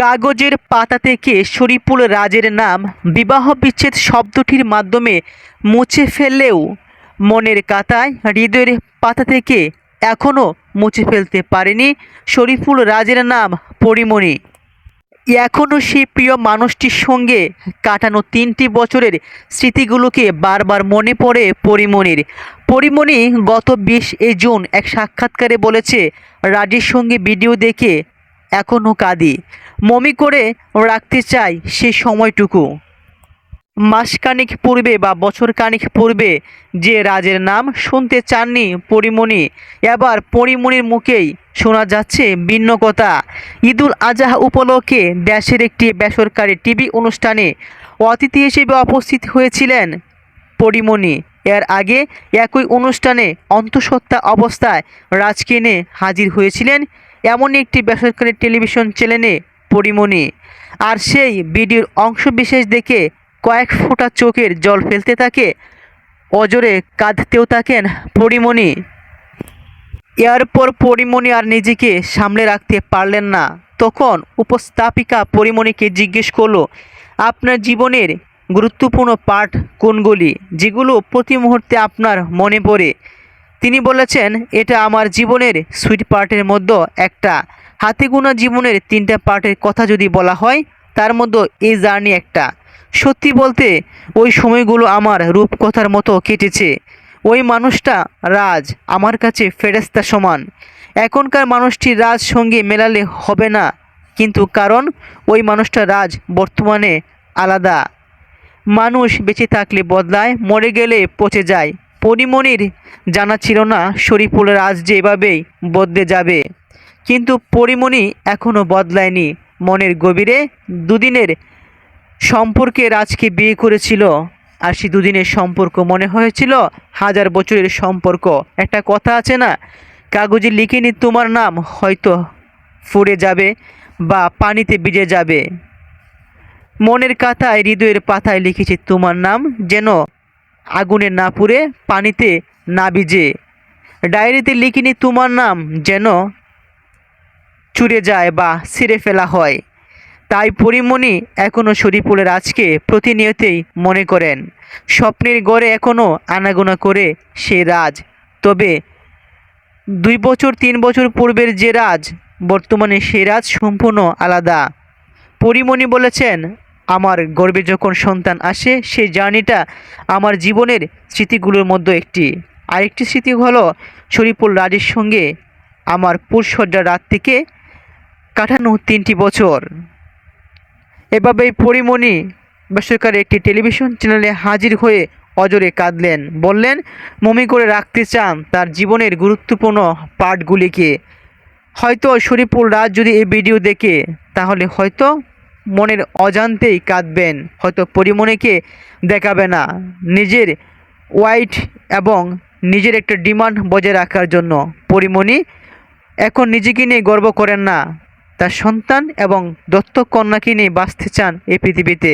কাগজের পাতা থেকে শরীফুল রাজের নাম বিবাহ বিচ্ছেদ শব্দটির মাধ্যমে মুছে ফেললেও মনের কাতায় হৃদয়ের পাতা থেকে এখনও মুছে ফেলতে পারেনি শরীফুল রাজের নাম পরিমণি। এখনও সেই প্রিয় মানুষটির সঙ্গে কাটানো তিনটি বছরের স্মৃতিগুলোকে বারবার মনে পড়ে পরিমণির। পরিমণি গত বিশ এই জুন এক সাক্ষাৎকারে বলেছে, রাজের সঙ্গে ভিডিও দেখে এখনও কাঁদি। মমি করে রাখতে চাই সেই সময়টুকু। মাসখানিক পূর্বে বা বছরখানিক পূর্বে যে রাজের নাম শুনতে চাননি পরিমণি, এবার পরিমণির মুখেই শোনা যাচ্ছে ভিন্ন কথা। ঈদুল আজহা উপলক্ষে দেশের একটি বেসরকারি টিভি অনুষ্ঠানে অতিথি হিসেবে উপস্থিত হয়েছিলেন পরিমণি। এর আগে একই অনুষ্ঠানে অন্তঃসত্ত্বা অবস্থায় রাজকে এনে হাজির হয়েছিলেন এমনই একটি বেসরকারি টেলিভিশন চ্যানেলে পরিমণি। আর সেই ভিডিওর অংশবিশেষ দেখে কয়েক ফোঁটা চোখের জল ফেলতে থাকে, অজরে কাঁদতেও থাকেন পরিমণি। এরপর পরিমণি আর নিজেকে সামলে রাখতে পারলেন না। তখন উপস্থাপিকা পরিমণিকে জিজ্ঞেস করল, আপনার জীবনের গুরুত্বপূর্ণ পাঠ কোনগুলি? যেগুলো প্রতি মুহূর্তে আপনার মনে পড়ে? তিনি বলেছেন, এটা আমার জীবনের সুইট পার্টের মধ্যে একটা। হাতে গোনা জীবনের তিনটা পার্টের কথা যদি বলা হয়, তার মধ্যে এই জার্নি একটা। সত্যি বলতে, ওই সময়গুলো আমার রূপকথার মতো কেটেছে। ওই মানুষটা রাজ, আমার কাছে ফেরেস্তা সমান। এখনকার মানুষটি রাজ সঙ্গে মেলালে হবে না। কিন্তু কারণ, ওই মানুষটা রাজ বর্তমানে আলাদা। মানুষ বেঁচে থাকলে বদলায়, মরে গেলে পচে যায়। পরিমণির জানা ছিল না শরীফুল রাজ যে এভাবেই বদলে যাবে। কিন্তু পরিমণি এখনও বদলায়নি। মনের গভীরে দুদিনের সম্পর্কে রাজকে বিয়ে করেছিল। আর সে দুদিনের সম্পর্ক মনে হয়েছিল হাজার বছরের সম্পর্ক। একটা কথা আছে না, কাগজে লিখে নি তোমার নাম হয়তো ফুরে যাবে বা পানিতে ভিজে যাবে। মনের কাথায় হৃদয়ের পাতায় লিখেছে তোমার নাম যেন আগুনে না পুড়ে পানিতে না ভিজে। ডায়েরিতে লিখিনি তোমার নাম যেন চুরে যায় বা ছিঁড়ে ফেলা হয়। তাই পরিমণি এখনও শরীফুলের আজকে প্রতিনিয়তেই মনে করেন, স্বপ্নের গড়ে এখনও আনাগোনা করে সে রাজ। তবে দুই বছর, তিন বছর পূর্বের যে রাজ, বর্তমানে সে রাজ সম্পূর্ণ আলাদা। পরিমণি বলেছেন আমার গর্বে যখন সন্তান আসে, সেই জার্নিটা আমার জীবনের স্মৃতিগুলোর মধ্যে একটি। আরেকটি স্মৃতি হলো শরীফুল রাজের সঙ্গে আমার পুরসজ্জার রাত থেকে কাটানো তিনটি বছর। এভাবেই পরিমণি বেসরকারি একটি টেলিভিশন চ্যানেলে হাজির হয়ে অজরে কাঁদলেন। বললেন, মমি করে রাখতে চান, তার জীবনের গুরুত্বপূর্ণ পার্টগুলিকে হয়তো শরীফুল রাজ যদি এই ভিডিও দেখে, তাহলে হয়তো মনের অজান্তেই কাঁদবেন, হয়তো পরিমণিকে দেখাবে না। নিজের ওয়াইট এবং নিজের একটা ডিমান্ড বজায় রাখার জন্য। পরিমণি এখন নিজেকে নিয়ে গর্ব করেন না। তার সন্তান এবং দত্তক কন্যাকে নিয়ে বাঁচতে চান এই পৃথিবীতে।